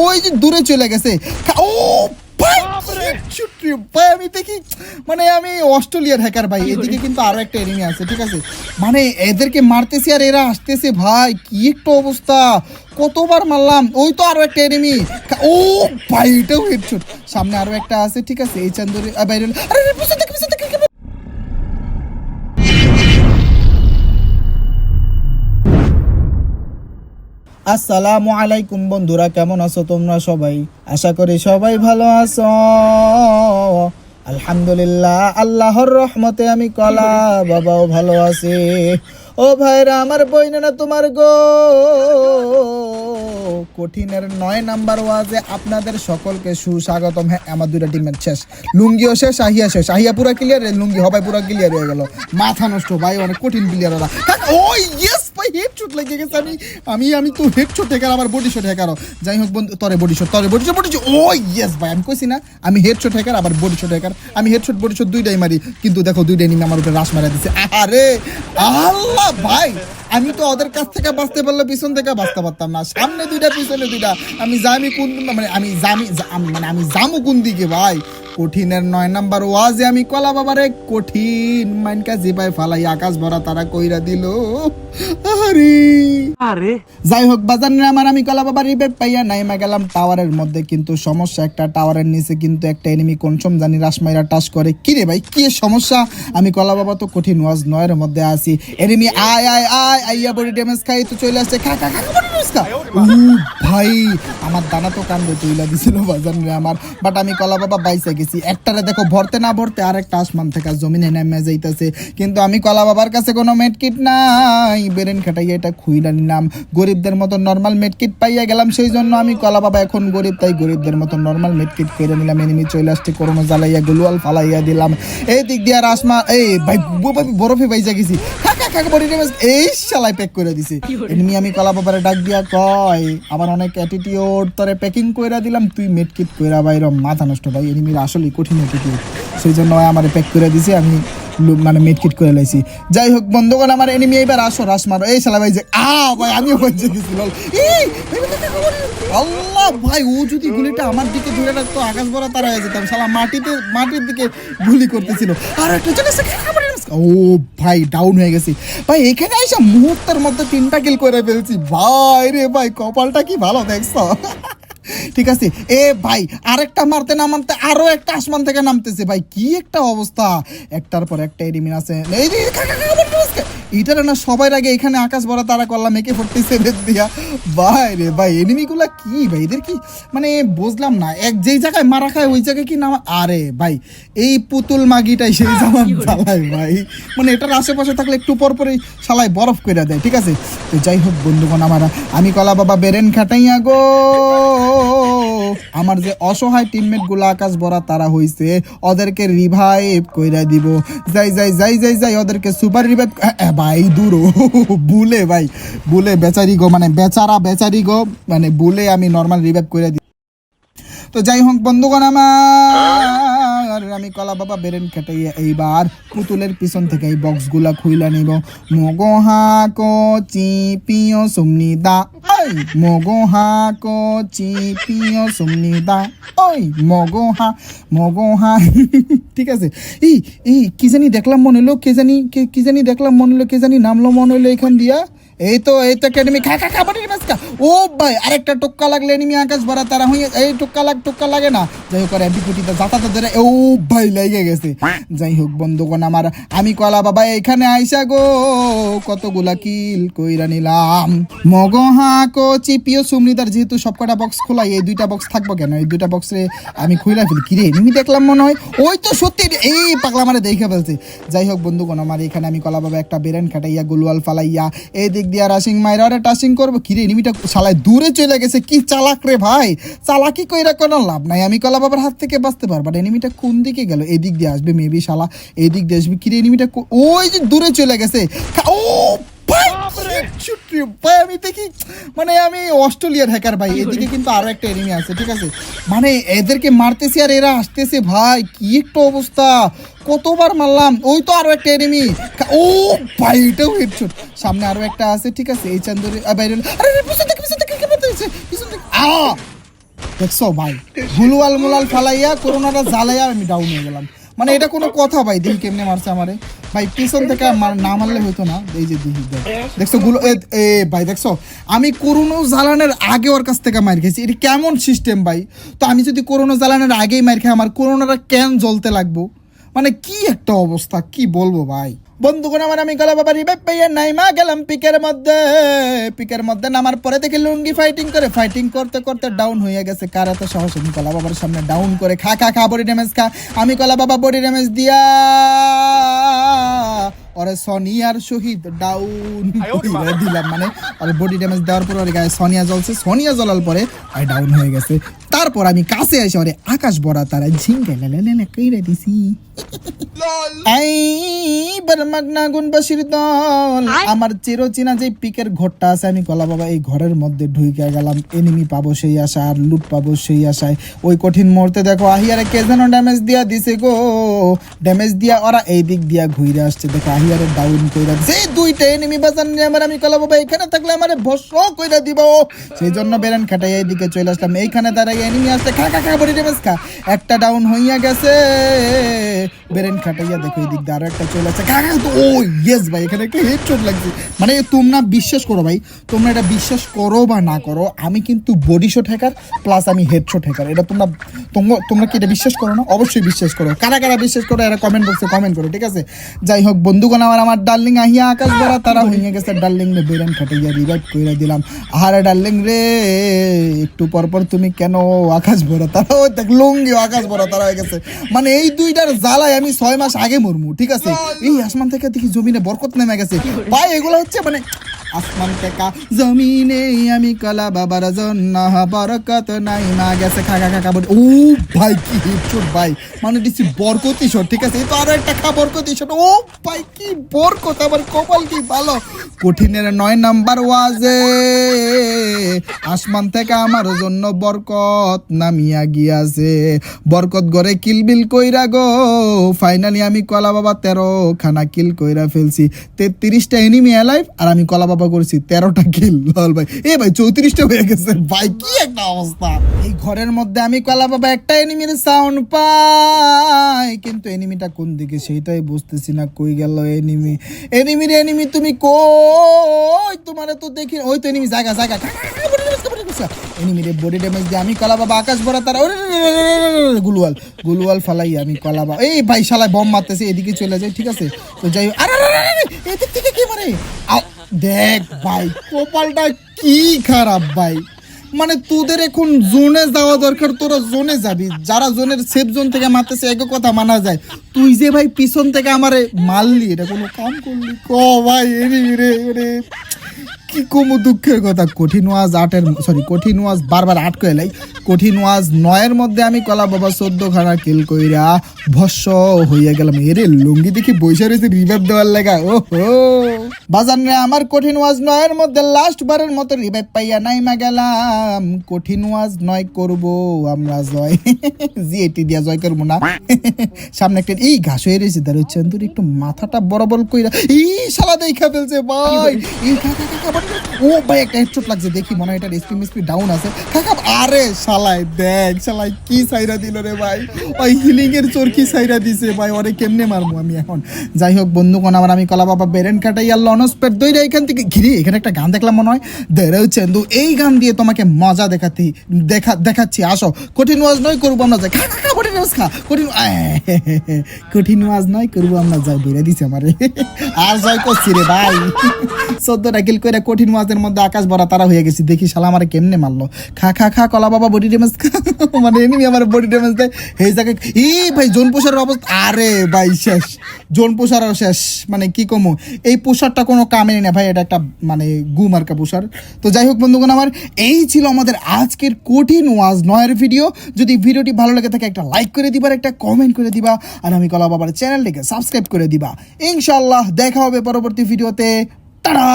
ওই যে দূরে চলে গেছে। ও ভাই ভাই আমি দেখি মানে আমি অস্ট্রেলিয়ার হ্যাকার ভাই এদিকে কিন্তু আরও একটা এনিমি আছে ঠিক আছে? মানে এদেরকে মারতেছি আর এরা আসতেছে ভাই কি একটা অবস্থা। কতবার মারলাম ওই তো আরও একটা এনিমি ও ভাই এটাও হেডশট সামনে আরও একটা আছে ঠিক আছে? এই চান্দুরি আ, বাইরে আরে আরে, পিছন থেকে পিছন আসসালামু আলাইকুম বন্ধুরা, কেমন আছো তোমরা সবাই? আশা করি সবাই ভালো আছো। আলহামদুলিল্লাহ, আল্লাহর রহমতে আমি কলা বাবাও ভালো আছে। ও ভাইরা, আমার বইনা তোমার গো? কঠিনের নয় নাম্বার ওয়াজে আপনাদের সকলকে সুস্বাগতম। হ্যাঁ আমার দুইটা টিমের শেষ। লুঙ্গিও শেষ আহিয়া শেষ। আহিয়া পুরা ক্লিয়ার লুঙ্গি হবাই পুরা ক্লিয়ার হয়ে গেল। মাথা নষ্ট, ভাই, অনেক কঠিন প্লেয়ার ওরা। ও ইয়েস ভাই লেগে গেছে, আমি আমি আমি তো আমার বডি শট যাই হোক বন্ধু, তরে বডি শট তরে বডি শট ও ইয়েস ভাই, আমি কইছি না, আমি আবার বডি শট আমি বডি শট দুইটাই মারি, কিন্তু দেখো, দুইটাই নিমে আমার উপরে রাশ মারা দিছে। আরে আল্লাহ, ভাই, আমি তো ওদের কাছ থেকে বাঁচতে পারলে পিছন থেকে বাঁচতে পারতাম না। সামনে দুইটা, পিছনে দুইটা। আমি জামি কোন মানে আমি জামি মানে আমি জামু কোন দিকে, ভাই? কঠিনের নয়। নাম্বার ওয়াজে আমি কলা বাবারে কঠিন মাইনকা জিপাই ফালাই আকাশ ভরা তারা কইরা দিল আরে আরে। যাই হোক বাজার নিয়ে আমার আমি কলা বাবা রিবেট পাইয়া নাইমা গেলাম টাওয়ারের মধ্যে কিন্তু সমস্যা একটা টাওয়ারের নিচে কিন্তু একটা এনিমি কনসম জানি রাসমাইরা টাচ করে। কি রে ভাই কি সমস্যা? আমি কলা বাবা তো কঠিন ওয়াজ নয়ের মধ্যে আছি। এনিমি আয় আয় আয় আইয়া বডি ড্যামেজ খাই তো চলে আসছে। খা খা খা। ভাই, আমার দানা তো কান্দে, তুইলা দিছিল বাজার নিয়ে আমার। বাট আমি কলা বাবা বাইসে গেছি। একটারে দেখো, ভরতে না ভরতে আরেকটা আসমান থেকে জমিনে নেমে যাইতেছে। কিন্তু আমি কলা বাবার কাছে কোনো মেডকিট নাই। বেরেন খাটাইয়া এটা খুইলা নিলাম। গরিবদের মতো নর্মাল মেটকিট পাইয়া গেলাম সেই জন্য আমি কলা বাবা এখন গরিব, তাই গরিবদের মতো নর্মাল মেটকিট করে নিলাম। এনিমি চলে আসছে, করোনা জ্বালাইয়া গুলুয়াল ফালাইয়া দিলাম। এই দিক দিয়ে আর আসমা এই, ভাই বরফে বাইজা গেছি। বডি ড্যামেজ এই প্যাক করে দিছে। এনিমি আমি কলা বাবারে ডাক দিয়া কয় আমার অনেক অ্যাটিটিউড তোরে প্যাকিং কইরা দিলাম তুই মেডকিট কইরা বাইর মাথা নষ্ট ভাই এনিমির আসলে কঠিন অ্যাটিটিউড সেই জন্য আমারে প্যাক করে দিছে আমি মানে মেডকিট করে লাইছি। যাই হোক বন্ধুগণ আমার এনিমি এবার আসো রাস মারো। এই শালা ভাই যে আ ভাই এই আল্লাহ ভাই ও যদি গুলিটা আমার দিকে ধরে রাখতো আকাশ ভরা তারা হয়ে যেতাম শালা মাটিতে মাটির দিকে গুলি করতেছিল। আর একটা চলে ও ভাই ডাউন হয়ে গেছি। ভাই, এখানে এসে মুহূর্তের মধ্যে তিনটা কিল করে ফেলছি। ভাই রে ভাই, কপালটা কি ভালো দেখছ? ঠিক আছে, এ ভাই, আরেকটা মারতে না মারতে আরও একটা আসমান থেকে নামতেছে। ভাই, কি একটা অবস্থা। একটার পর একটা এরিমিন আছে। এইটার না সবার আগে এখানে আকাশ ভরা তারা করলাম একে ফোরটি সেভেন দিয়া। ভাই রে ভাই এনিমিগুলা কি ভাই? এদের কি? মানে বুঝলাম না এক যেই জায়গায় মারা খায় ওই জায়গায় কি নাম? আরে ভাই এই পুতুল মাগিটাই সেই জামান চালায় ভাই। মানে এটার আশেপাশে থাকলে একটু পর পরে শালায় বরফ করে দেয় ঠিক আছে? তো যাই হোক বন্ধুগণ আমার আমি কলা বাবা বেরেন খাটাইয়া গো। আমার যে অসহায় টিমমেটগুলো আকাশ ভরা তারা হইছে ওদেরকে রিভাইভ কইরা দিব। যাই যাই যাই যাই যাই ওদেরকে সুপার রিভাইভ ভাই, দূরো। বুলে ভাই বুলে বেচারি গো মানে বেচারা বেচারি গো মানে বুলে আমি নর্মাল রিভাইভ করে দিই তো যাই হোক, বন্ধুগণ আমার আমি কলা বাবা বেরেন কেটাইয়া এইবার পুতুলের পিছন থেকে এই বক্সগুলা খুইলা নিব। মগহা কো চিপিও সুমনি দা। ওই মগহা কো চিপিও সুমনি দা। ওই মগহা মগহা ঠিক আছে। এই এই কি জানি দেখলাম মনে হলো কে জানি, কে- কি জানি দেখলাম মনে হলো কে জানি নামলো মনে হলো এখান দিয়া। এই তো এই তো একাডেমি খা খা খা মাসকা। ও ভাই, আরেকটা টুক্কা লাগলে এনিমি আকাশ ভরা, তারা হইয়া এই টুক্কা লাগ, টুক্কা লাগে না। যাই হোক এমপি কুটিতে যাতাতে ধরে, ও ভাই, লেগে গেছে। যাই হোক, বন্ধুগণ আমার, আমি কলা বাবা এখানে আইসা গো, কতগুলা কিল কইরা নিলাম। মগহা কো চিপিও সুমনিদার যেহেতু সবকটা বক্স খোলাই, এই দুইটা বক্স থাকব কেন? এই দুইটা বক্সে আমি খুইলা ফেলি। কিরে, এনিমি দেখলাম মনে হয়? ওই তো সত্যি, এই পাগলা মারে দেখে ফেলছে। যাই হোক, বন্ধুগণ আমার, এখানে আমি কলা বাবা একটা বেরেন খাটাইয়া, গুলওয়াল ফালাইয়া এই দিক দিয়া রাশিং মাইরা, আরে টাসিং করব? কিরে এনিমিটা শালায় দূরে চলে গেছে, কি চালাক রে ভাই? চালাকি কইরা কোনো লাভ নাই। আমি কলা বাবার হাত থেকে বাঁচতে পারব এনিমিটা কোন দিকে গেল? এদিক দিয়ে আসবে মেবি শালা, এদিক দিক দিয়ে আসবে। কিরে এনিমিটা ওই যে দূরে চলে গেছে। ও! ভাই আমি দেখি মানে আমি অস্ট্রেলিয়ার হ্যাকার ভাই এদিকে কিন্তু আরও একটা এনিমি আছে ঠিক আছে? মানে এদেরকে মারতেছি আর এরা আসতেছে ভাই কি একটা অবস্থা কতবার মারলাম ওই তো আরও একটা এনিমি ও ভাই এটাও হেডশট সামনে আরও একটা আছে ঠিক আছে এই চান্দুরি বাইরে। আরে পিছন থেকে পিছন থেকে কে মারতেছে পিছন থেকে আ দেখছ ভাই গুলুয়াল মুলাল ফালাইয়া করোনাটা জ্বালাইয়া আমি ডাউন হয়ে গেলাম। মানে এটা কোনো কথা ভাই দিন কেমনে মারছে আমারে? ভাই, পিছন থেকে না মারলে হইতো না। এই যে দিহি, দেখ। দেখছ, গুলো এ ভাই, দেখছ? আমি করোনা জ্বালানের আগে ওর কাছ থেকে মার খেয়েছি এটা কেমন সিস্টেম ভাই? তো আমি যদি করোনা জ্বালানের আগেই মার খাই, আমার করোনাটা কেন জ্বলতে লাগবো? মানে কি একটা অবস্থা, কি বলব ভাই? বন্ধুগণ আমার আমি গলা বাবা রিবে পেয়ে নাইমা গেলাম পিকের মধ্যে। পিকের মধ্যে নামার পরে দেখি লুঙ্গি ফাইটিং করে ফাইটিং করতে করতে ডাউন হয়ে গেছে। কার এত সাহস? আমি কলা বাবার সামনে ডাউন করে খা খা খা বডি ড্যামেজ খা। আমি কলা বাবা বডি ড্যামেজ দিয়া। ওরে সনিয়ার শহীদ ডাউন দিলাম মানে ওর বডি ড্যামেজ দেওয়ার পর ওর গায়ে সনিয়া জ্বলছে। সনিয়া জ্বলার পরে আর ডাউন হয়ে গেছে। তারপর আমি কাছে এসে ওরে আকাশ বড়া তারা ঝিঙ্গে লেলে লেলে কইরা দিছি। এইবার মাগনা গুনবাসীর দল আমার চিরচেনা যে পিকের ঘরটা আছে আমি কলা বাবা এই ঘরের মধ্যে ঢুইকে গেলাম। এনিমি পাবো সেই আশা আর লুট পাবো সেই আশায়। ওই কঠিন মুহূর্তে দেখো আহিয়ারে কে যেন ড্যামেজ দিয়া দিছে গো। ড্যামেজ দিয়া ওরা এই দিক দিয়া ঘুরে আসছে। দেখো আহিয়ারে ডাউন কইরা এই দুইটা এনিমি বাজার নিয়ে আমার আমি কলা বাবা এখানে থাকলে আমারে ভস্ম কইরা দিব। সেই জন্য বেরেন খাটাই এইদিকে চলে আসলাম। এইখানে দাঁড়াই এনিমি আসছে। খা খা খা বডি ড্যামেজ খা একটা ডাউন হইয়া গেছে। বেরেন খাটাইয়া দেখো এই দিক একটা চলে আসছে ও ইয়েস ভাই, এখানে একটা হেডশট লাগছে। মানে তোমরা বিশ্বাস করো ভাই, তোমরা এটা বিশ্বাস করো বা না করো, আমি কিন্তু বডি শট হ্যাকার প্লাস আমি হেডশট হ্যাকার এটা তোমরা তোমরা- কি এটা বিশ্বাস করো না? অবশ্যই বিশ্বাস করো। কারা কারা বিশ্বাস করো, এরা কমেন্ট বক্সে কমেন্ট করো, ঠিক আছে? যাই হোক, বন্ধুগণ, আমার আমার ডার্লিং আহিয়া আকাশ বড়া তারা হইয়া গেছে ডার্লিং রে বেরেন খাটাইয়া রিভাইভ কইরা দিলাম। আহারে ডার্লিং রে, একটু পর পর তুমি কেন আকাশ ভরা? তারা ওই দেখ লুঙ্গি আকাশ ভরা, তারা হয়ে গেছে। মানে এই দুইটার জ্বালায় আমি ছয় মাস আগে মরমু ঠিক আছে? এই আসমান থেকে দেখি জমিনে বরকত নেমে গেছে। ভাই এগুলো হচ্ছে মানে আসমান থেকে জমিনে আমি কলা বাবার জন্য বরকত নাই। মা গেছে খাকা খাকা বলে ও ভাই, কি হিটশট ভাই। মানে দিচ্ছি বরকতি শট ঠিক আছে? তো আরও একটা খা, বরকতি শট ও ভাই, কি বরকত, আমার কপাল কি ভালো? কঠিনের নয় নাম্বার ওয়াজে, আসমান থেকে আমার জন্য বরকত নামিয়া গিয়াছে। বরকত গড়ে কিলবিল কইরা গো ফাইনালি আমি কলা বাবা তেরো খানা কিল কইরা ফেলছি। তেত্রিশটা এনিমি অ্যালাইভ আর আমি কলা বাবা করছি, তেরোটা কিল লল ভাই। এ ভাই, চৌত্রিশটা হয়ে গেছে। ভাই, কি একটা অবস্থা। এই ঘরের মধ্যে আমি কলা বাবা, একটা এনিমির সাউন্ড পাই। কিন্তু এনিমিটা কোন দিকে, সেইটাই বুঝতেছি না, কই গেল এনিমি এনিমির এনিমি তুমি কই? তোমারে তো দেখি, ওই তো এনিমি জায়গা জায়গা। এনিমিরে বডি ড্যামেজ দিয়ে আমি কলা বাবা, আকাশ ভরা তারা, ওরে গুলওয়াল গুলওয়াল ফালাই আমি কলা বাবা। এই ভাই, শালায় বম মারতেছে, এদিকে চলে যায়, ঠিক আছে? তো যাই আরে এদিক থেকে কে মারে? দেখ ভাই, কপালটা কি খারাপ ভাই। মানে তোদের এখন জোনে যাওয়া দরকার, তোরা জোনে যাবি। যারা জোনের সেফ জোন থেকে মারতেছে এক কথা মানা যায়। তুই যে ভাই পিছন থেকে আমারে মারলি, এটা কোনো কাম করলি? ক ভাই এরে রে রে। কি কমু দুঃখের কথা? কঠিন ওয়াজ আটের সরি কঠিন ওয়াজ বারবার আট কইলাই কঠিন ওয়াজ নয়ের মধ্যে আমি কলা বাবা চোদ্দ খানা কিল কইরা ভস্য হইয়া গেলাম। এরে লুঙ্গি দেখি বৈশা রয়েছে রিভাইভ দেওয়ার লেগা। ও হো বাজান রে, আমার কঠিন ওয়াজ নয়ের মধ্যে লাস্ট বারের মতো রিভাইভ পাইয়া নাইমা গেলাম। কঠিন ওয়াজ নয় করব আমরা জয়। জি এটি দিয়া জয় করব না। সামনে একটা, এই ঘাস হয়ে রয়েছে হচ্ছে একটু মাথাটা বরাবর কইরা। এই শালা দেখা ফেলছে, ভাই। এই ও ভাই, একটা হেডশট লাগছে, দেখি, মনে হয় ডাউন আছে। আরে শালাই দেখ শালাই কি সাইরা দিল রে ভাই। ওই হিলিং এর চোর কি সাইরা দিছে ভাই, ওরে কেমনে মারবো আমি এখন? যাই হোক আমার আমি কলা বাবা বেরেন লনস পেট এখান থেকে ঘিরে, এখানে একটা গান দেখলাম মনে হয়। চেন্দু, এই গান দিয়ে তোমাকে মজা দেখাতি দেখা দেখাচ্ছি, আসো। কঠিন ওয়াজ নয় করব আমরা যাই। খা কঠিন ওয়াজ খা, কঠিন কঠিন ওয়াজ নয় করব আমরা যাই, বেড়ে দিছে আমারে। আর জয় করছি রে ভাই। চোদ্দটা কিল করে কঠিন ওয়াজের মধ্যে আকাশ ভরা তারা হয়ে গেছি। দেখি শালা আমার কেমনে মারলো। খা খা খা, কলা বাবা বডি ড্যামেজ মানে এনিমি আমার বডি ড্যামেজ দেয়। এই জায়গায় এই ভাই জোন পোষারের অবস্থা। আরে ভাই, শেষ। জোন পোষারও শেষ। মানে কি কমু? এই পোষারটা কোনো কামেই না ভাই, এটা একটা মানে গু মার্কা পোষার। তো যাই হোক বন্ধুগণ আমার, এই ছিল আমাদের আজকের কঠিন ওয়াজ নয়ের ভিডিও যদি ভিডিওটি ভালো লাগে থাকে, একটা লাইক করে দিবার একটা কমেন্ট করে দিবা। আর আমি কলা বাবার চ্যানেলটিকে সাবস্ক্রাইব করে দিবা। ইনশাল্লাহ দেখা হবে পরবর্তী ভিডিওতে টাটা!